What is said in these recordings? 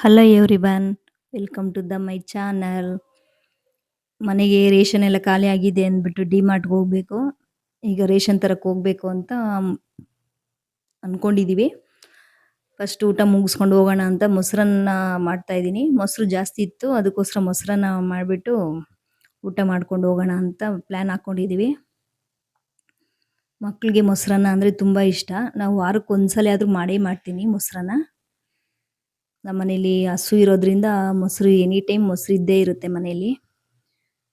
Hello everyone welcome to the my channel ಮನೆಗೆ ration ಎಲ್ಲ ಖಾಲಿ ಆಗಿದೆ ಅಂದ್ಬಿಟ್ಟು ಡಿ ಮಾರ್ಟ್ಗೆ ಹೋಗ್ಬೇಕು. ಈಗ ರೇಷನ್ ತರಕ್ಕೆ ಹೋಗ್ಬೇಕು ಅಂತ ಅಂದ್ಕೊಂಡಿದ್ದೀವಿ ಫಸ್ಟ್ ಊಟ ಮುಗಿಸ್ಕೊಂಡು ಹೋಗೋಣ ಅಂತ ಮೊಸರನ್ನ ಮಾಡ್ತಾ ಇದ್ದೀನಿ. ಮೊಸರು ಜಾಸ್ತಿ ಇತ್ತು, ಅದಕ್ಕೋಸ್ಕರ ಮೊಸರನ್ನ ಮಾಡಿಬಿಟ್ಟು ಊಟ ಮಾಡ್ಕೊಂಡು ಹೋಗೋಣ ಅಂತ ಪ್ಲ್ಯಾನ್ ಹಾಕ್ಕೊಂಡಿದ್ದೀವಿ ಮಕ್ಕಳಿಗೆ ಮೊಸರನ್ನ ಅಂದರೆ ತುಂಬ ಇಷ್ಟ. ನಾವು ವಾರಕ್ಕೆ ಒಂದ್ಸಲ ಆದರೂ ಮಾಡೇ ಮಾಡ್ತೀನಿ ಮೊಸರನ್ನ. ನಮ್ಮ ಮನೇಲಿ ಹಸು ಇರೋದ್ರಿಂದ ಮೊಸರು ಎನಿ ಟೈಮ್ ಮೊಸರು ಇದ್ದೇ ಇರುತ್ತೆ ಮನೆಯಲ್ಲಿ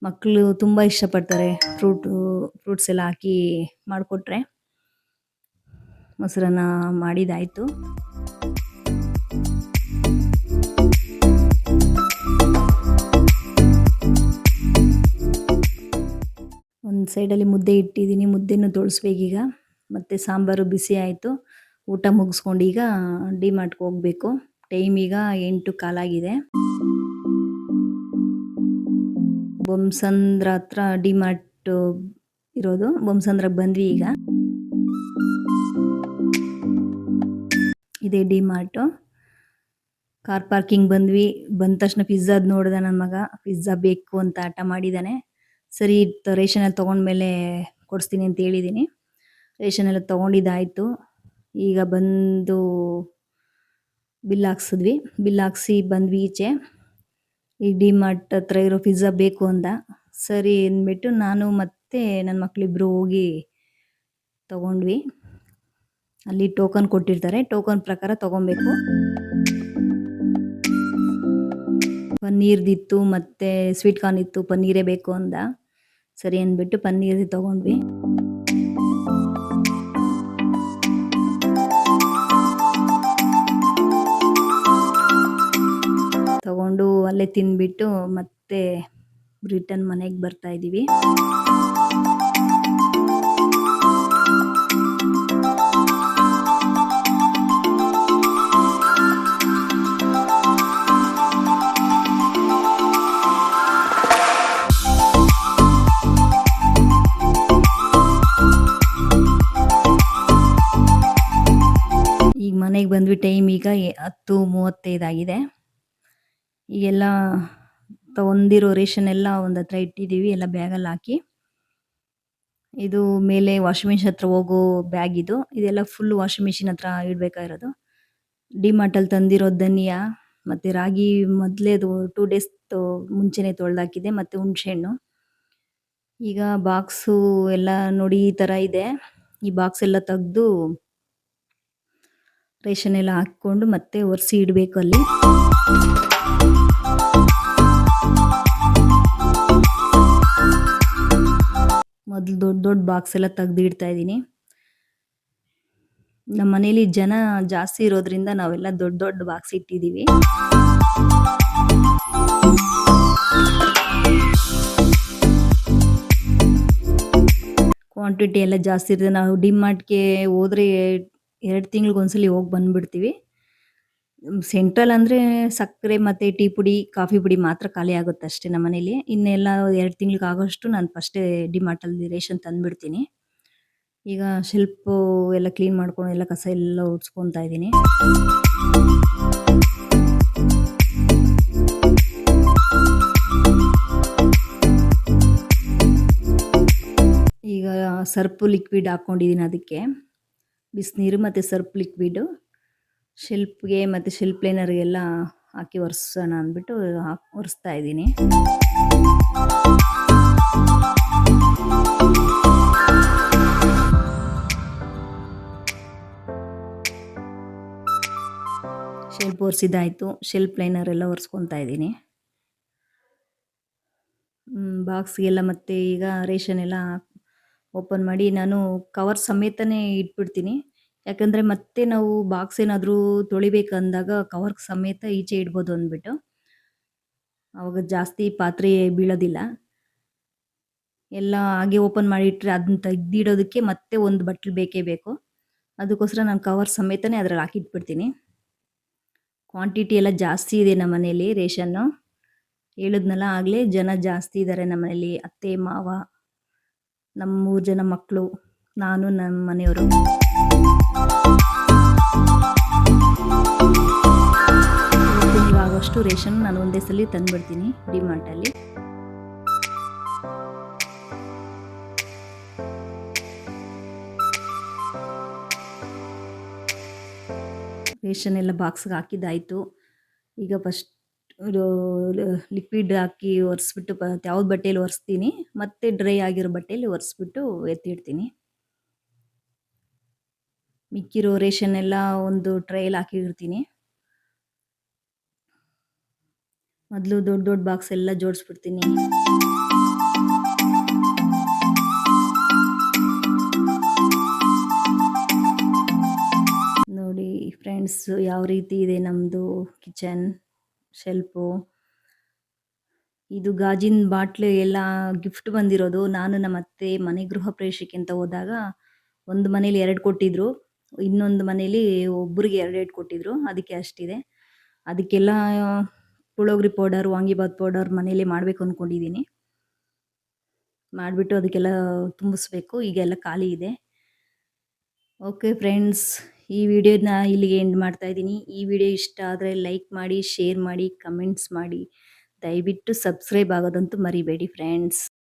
ಮಕ್ಕಳು ತುಂಬ ಇಷ್ಟಪಡ್ತಾರೆ ಫ್ರೂಟು ಫ್ರೂಟ್ಸ್ ಎಲ್ಲ ಹಾಕಿ ಮಾಡಿಕೊಟ್ರೆ ಮೊಸರನ್ನ ಮಾಡಿದಾಯಿತು. ಒಂದು ಸೈಡಲ್ಲಿ ಮುದ್ದೆ ಇಟ್ಟಿದ್ದೀನಿ ಮುದ್ದೆನೂ ತೊಳಸ್ಬೇಕೀಗ ಮತ್ತು ಸಾಂಬಾರು ಬಿಸಿ ಆಯಿತು. ಊಟ ಮುಗಿಸ್ಕೊಂಡು ಈಗ ಡಿಮಾರ್ಟ್ಗೆ ಹೋಗಬೇಕು. ಟೈಮ್ ಈಗ ಎಂಟು ಕಾಲಾಗಿದೆ ಬೊಮ್ಸಂದ್ರ ಹತ್ರ ಡಿಮಾರ್ಟ್ ಇರೋದು. ಬೊಮ್ಸಂದ್ರಕ್ಕೆ ಬಂದ್ವಿ ಈಗ. ಇದೆ ಡಿಮಾರ್ಟು. ಕಾರ್ ಪಾರ್ಕಿಂಗ್ ಬಂದ್ವಿ. ಬಂದ ತಕ್ಷಣ ಪಿಜ್ಜಾದ್ ನೋಡಿದೆ ನನ್ನ ಮಗ. ಪಿಜ್ಜಾ ಬೇಕು ಅಂತ ಆಟ ಮಾಡಿದ್ದಾನೆ ಸರಿ ರೇಷನ್ ಎಲ್ಲ ತೊಗೊಂಡ್ಮೇಲೆ ಕೊಡಿಸ್ತೀನಿ ಅಂತ ಹೇಳಿದ್ದೀನಿ ರೇಷನ್ ಎಲ್ಲ ತೊಗೊಂಡಿದ್ದಾಯಿತು. ಈಗ ಬಂದು ಬಿಲ್ ಹಾಕ್ಸಿದ್ವಿ. ಬಿಲ್ ಹಾಕ್ಸಿ ಬಂದ್ವಿ ಈಚೆ. ಈ ಡಿ ಮಾರ್ಟ್ ಹತ್ರ ಇರೋ ಪಿಜ್ಜಾ ಬೇಕು ಅಂದ. ಸರಿ ಅಂದ್ಬಿಟ್ಟು ನಾನು ಮತ್ತೆ ನನ್ನ ಮಕ್ಕಳಿಬ್ರು ಹೋಗಿ ತಗೊಂಡ್ವಿ. ಅಲ್ಲಿ ಟೋಕನ್ ಕೊಟ್ಟಿರ್ತಾರೆ. ಟೋಕನ್ ಪ್ರಕಾರ ತಗೊಬೇಕು. ಪನ್ನೀರ್ದಿತ್ತು ಮತ್ತೆ ಸ್ವೀಟ್ ಕಾರ್ನ್ ಇತ್ತು, ಪನ್ನೀರೇ ಬೇಕು ಅಂದ. ಸರಿ ಅಂದ್ಬಿಟ್ಟು ಪನ್ನೀರ್ ತಗೊಂಡ್ವಿ. ಅಲ್ಲೇ ತಿಂದ್ಬಿಟ್ಟು ಮತ್ತೆ ರಿಟರ್ನ್ ಮನೆಗೆ ಬರ್ತಾ ಇದ್ದೀವಿ ಮನೆಗೆ ಬಂದ್ವಿ ಟೈಮ್ ಈಗ ಹತ್ತು ಮೂವತ್ತೈದಾಗಿದೆ ಈಗೆಲ್ಲ ತಗೊಂಡಿರೋ ರೇಷನ್ ಎಲ್ಲ ಒಂದು ಹತ್ರ ಇಟ್ಟಿದ್ದೀವಿ, ಎಲ್ಲ ಬ್ಯಾಗಲ್ಲಿ ಹಾಕಿ. ಇದು ಮೇಲೆ ವಾಷಿಂಗ್ ಮಿಷಿನ್ ಹತ್ರ ಹೋಗೋ ಬ್ಯಾಗ್ ಇದು. ಇದೆಲ್ಲ ಫುಲ್ ವಾಷಿಂಗ್ ಮಿಷಿನ್ ಹತ್ರ ಇಡಬೇಕಾಗಿರೋದು. ಡಿಮಾರ್ಟಲ್ಲಿ ತಂದಿರೋ ಧನಿಯಾ, ಮತ್ತು ರಾಗಿ ಮೊದಲೇದು ಟೂ ಡೇಸ್ ಮುಂಚೆನೇ ತೊಳೆದಾಕಿದೆ, ಮತ್ತು ಹುಣಸೆಹಣ್ಣು. ಈಗ ಬಾಕ್ಸು ಎಲ್ಲ ನೋಡಿ ಈ ಥರ ಇದೆ. ಈ ಬಾಕ್ಸ್ ಎಲ್ಲ ತೆಗೆದು ರೇಷನ್ ಎಲ್ಲ ಹಾಕ್ಕೊಂಡು ಮತ್ತೆ ಒರೆಸಿ ಇಡಬೇಕು ಅಲ್ಲಿ. ಮೊದಲು ದೊಡ್ಡ ದೊಡ್ಡ ಬಾಕ್ಸ್ ಎಲ್ಲ ತೆಗ್ದು ಇಡ್ತಾ ಇದ್ದೀನಿ. ನಮ್ಮ ಮನೇಲಿ ಜನ ಜಾಸ್ತಿ ಇರೋದ್ರಿಂದ ನಾವೆಲ್ಲ ದೊಡ್ಡ ದೊಡ್ಡ ಬಾಕ್ಸ್ ಇಟ್ಟಿದ್ದೀವಿ. ಕ್ವಾಂಟಿಟಿ ಎಲ್ಲ ಜಾಸ್ತಿ ಇರ್ತದೆ. ನಾವು ಡಿಮಾರ್ಟ್ಗೆ ಹೋದ್ರೆ ಎರಡು ತಿಂಗ್ಳಿಗೊಂದ್ಸಲಿ ಹೋಗಿ ಬಂದ್ಬಿಡ್ತೀವಿ. ಸೆಂಟ್ರಲ್ ಅಂದರೆ ಸಕ್ಕರೆ ಮತ್ತು ಟೀ ಪುಡಿ, ಕಾಫಿ ಪುಡಿ ಮಾತ್ರ ಖಾಲಿ ಆಗುತ್ತೆ ಅಷ್ಟೇ ನಮ್ಮ ಮನೇಲಿ. ಇನ್ನೆಲ್ಲ ಎರಡು ತಿಂಗ್ಳಿಗೆ ಆಗೋಷ್ಟು ನಾನು ಫಸ್ಟೇ ಡಿಮಾರ್ಟಲ್ಲಿ ರೇಷನ್ ತಂದುಬಿಡ್ತೀನಿ. ಈಗ ಶೆಲ್ಫು ಎಲ್ಲ ಕ್ಲೀನ್ ಮಾಡ್ಕೊಂಡು ಎಲ್ಲ ಕಸ ಎಲ್ಲ ಉಡ್ಸ್ಕೊತಾ ಇದ್ದೀನಿ. ಈಗ ಸರ್ಪು ಲಿಕ್ವಿಡ್ ಹಾಕ್ಕೊಂಡಿದ್ದೀನಿ ಅದಕ್ಕೆ. ಬಿಸಿನೀರು ಮತ್ತು ಸರ್ಪ್ ಲಿಕ್ವಿಡು ಶೆಲ್ಪ್ಗೆ ಮತ್ತು ಶೆಲ್ಪ್ ಲೈನರ್ಗೆಲ್ಲ ಹಾಕಿ ಒರೆಸೋಣ ಅಂದ್ಬಿಟ್ಟು ಹಾಕಿ, ಒರೆಸ್ತಾ ಇದ್ದೀನಿ. ಶೆಲ್ಪ್ ಒರೆಸಿದ್ದಾಯಿತು. ಶೆಲ್ಪ್ ಲೈನರ್ ಎಲ್ಲ ಒರೆಸ್ಕೊತಾ ಇದ್ದೀನಿ. ಬಾಕ್ಸ್ಗೆಲ್ಲ ಮತ್ತೆ ಈಗ ರೇಷನ್ ಎಲ್ಲ ಓಪನ್ ಮಾಡಿ ನಾನು ಕವರ್ ಸಮೇತನೇ ಇಟ್ಬಿಡ್ತೀನಿ. ಯಾಕಂದರೆ ಮತ್ತೆ ನಾವು ಬಾಕ್ಸ್ ಏನಾದರೂ ತೊಳಿಬೇಕಂದಾಗ ಕವರ್ ಸಮೇತ ಈಚೆ ಇಡ್ಬೋದು ಅಂದ್ಬಿಟ್ಟು. ಅವಾಗ ಜಾಸ್ತಿ ಪಾತ್ರೆ ಬೀಳೋದಿಲ್ಲ. ಎಲ್ಲ ಹಾಗೆ ಓಪನ್ ಮಾಡಿಟ್ರೆ ಅದನ್ನ ತೆಗ್ದಿಡೋದಕ್ಕೆ ಮತ್ತೆ ಒಂದು ಬಟ್ಲು ಬೇಕೇ ಬೇಕು. ಅದಕ್ಕೋಸ್ಕರ ನಾನು ಕವರ್ ಸಮೇತನೇ ಅದ್ರಲ್ಲಿ ಹಾಕಿಟ್ಬಿಡ್ತೀನಿ ಕ್ವಾಂಟಿಟಿ ಎಲ್ಲ ಜಾಸ್ತಿ ಇದೆ ನಮ್ಮ ಮನೇಲಿ ರೇಷನ್ನು. ಹೇಳಿದ್ನಲ್ಲ ಆಗಲೇ ಜನ ಜಾಸ್ತಿ ಇದ್ದಾರೆ ನಮ್ಮ ಮನೇಲಿ, ಅತ್ತೆ, ಮಾವ ನಮ್ಮ ಮೂರು ಜನ ಮಕ್ಕಳು ನಾನು ನಮ್ಮ ಮನೆಯವರು. ರೇಷನ್ ನಾನು ಒಂದೇ ಸಲ ತಂದುಬಿಡ್ತೀನಿ ಡಿಮಾರ್ಟಲ್ಲಿ ರೇಷನ್ ಎಲ್ಲ ಬಾಕ್ಸ್ಗೆ ಹಾಕಿದ್ದಾಯಿತು. ಈಗ ಫಸ್ಟ್ ಲಿಕ್ವಿಡ್ ಹಾಕಿ ಒರೆಸ್ಬಿಟ್ಟು ಯಾವ್ದು ಬಟ್ಟೆಯಲ್ಲಿ ಒರೆಸ್ತೀನಿ, ಮತ್ತೆ ಡ್ರೈ ಆಗಿರೋ ಬಟ್ಟೆಯಲ್ಲಿ ಒರೆಸ್ಬಿಟ್ಟು ಎತ್ತಿಡ್ತೀನಿ. ಮಿಕ್ಕಿರೋ ರೇಷನ್ ಎಲ್ಲ ಒಂದು ಟ್ರೈಲ್ ಹಾಕಿರ್ತೀನಿ ಮೊದಲು ದೊಡ್ಡ ದೊಡ್ಡ ಬಾಕ್ಸ್ ಎಲ್ಲ ಜೋಡಿಸ್ಬಿಡ್ತೀನಿ. ನೋಡಿ ಫ್ರೆಂಡ್ಸ್ ಯಾವ ರೀತಿ ಇದೆ ನಮ್ಮದು ಕಿಚನ್ ಶೆಲ್ಪು ಇದು ಗಾಜಿನ ಬಾಟ್ಲು ಎಲ್ಲ ಗಿಫ್ಟ್ ಬಂದಿರೋದು. ನಾನು ನಮ್ಮ ಅತ್ತೆ ಮನೆ ಗೃಹ ಪ್ರವೇಶಕ್ಕೆ ಅಂತ ಹೋದಾಗ ಒಂದು ಮನೇಲಿ ಎರಡು ಕೊಟ್ಟಿದ್ರು. ಇನ್ನೊಂದು ಮನೇಲಿ ಒಬ್ಬರಿಗೆ ಎರಡೆರಡು ಕೊಟ್ಟಿದ್ರು. ಅದಕ್ಕೆ ಅಷ್ಟಿದೆ. ಅದಕ್ಕೆಲ್ಲ ಪುಳೋಗ್ರಿ ಪೌಡರ್ ವಾಂಗಿಬಾತ್ ಪೌಡರ್ ಮನೇಲಿ ಮಾಡಬೇಕು ಅಂದ್ಕೊಂಡಿದ್ದೀನಿ ಮಾಡಿಬಿಟ್ಟು ಅದಕ್ಕೆಲ್ಲ ತುಂಬಿಸ್ಬೇಕು. ಈಗೆಲ್ಲ ಖಾಲಿ ಇದೆ. ಓಕೆ ಫ್ರೆಂಡ್ಸ್ ಈ ವಿಡಿಯೋನ ಇಲ್ಲಿಗೆ ಎಂಡ್ ಮಾಡ್ತಾ ಇದ್ದೀನಿ. ಈ ವಿಡಿಯೋ ಇಷ್ಟ ಆದರೆ ಲೈಕ್ ಮಾಡಿ ಶೇರ್ ಮಾಡಿ ಕಮೆಂಟ್ಸ್ ಮಾಡಿ. ದಯವಿಟ್ಟು ಸಬ್ಸ್ಕ್ರೈಬ್ ಆಗೋದಂತೂ ಮರಿಬೇಡಿ ಫ್ರೆಂಡ್ಸ್